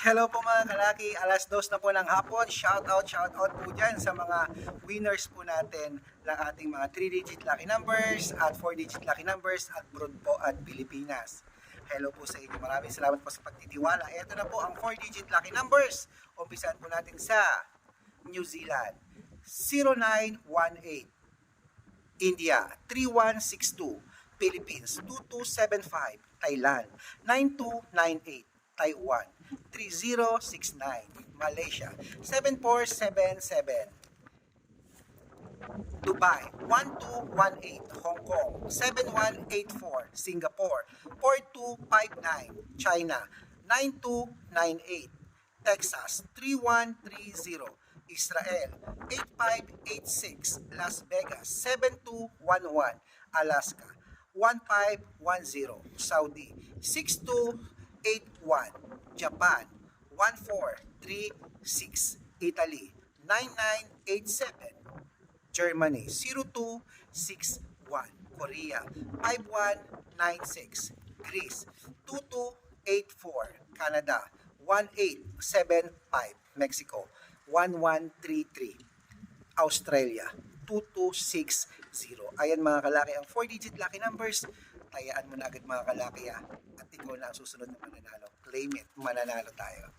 Hello po mga kalaki, alas dos na po ng hapon. Shout out, shout out po dyan sa mga winners po natin ng ating mga 3-digit lucky numbers at 4-digit lucky numbers at broad po at Pilipinas. Hello po sa inyo. Maraming salamat po sa pagtitiwala. Ito na po ang 4-digit lucky numbers. Umpisan po natin sa New Zealand. 0918 India 3162 Philippines 2275 Thailand 9298 Taiwan. 3069 Malaysia. 7477 Dubai. 1218 Hong Kong. 7184 Singapore. 4259 China. 9298 Texas. 3130 Israel. 8586 Las Vegas. 7211 Alaska. 1510 Saudi 6281 Japan. 1436 Italy. 9987 Germany. 0261 Korea. 5196 Greece. 2284 Canada. 1875 Mexico. 1133 Australia. 2260 Ayan mga kalaki ang 4 digit lucky numbers tayaan mo na agad mga kalaki ah. at ikaw na ang susunod na mananalo claim it mananalo tayo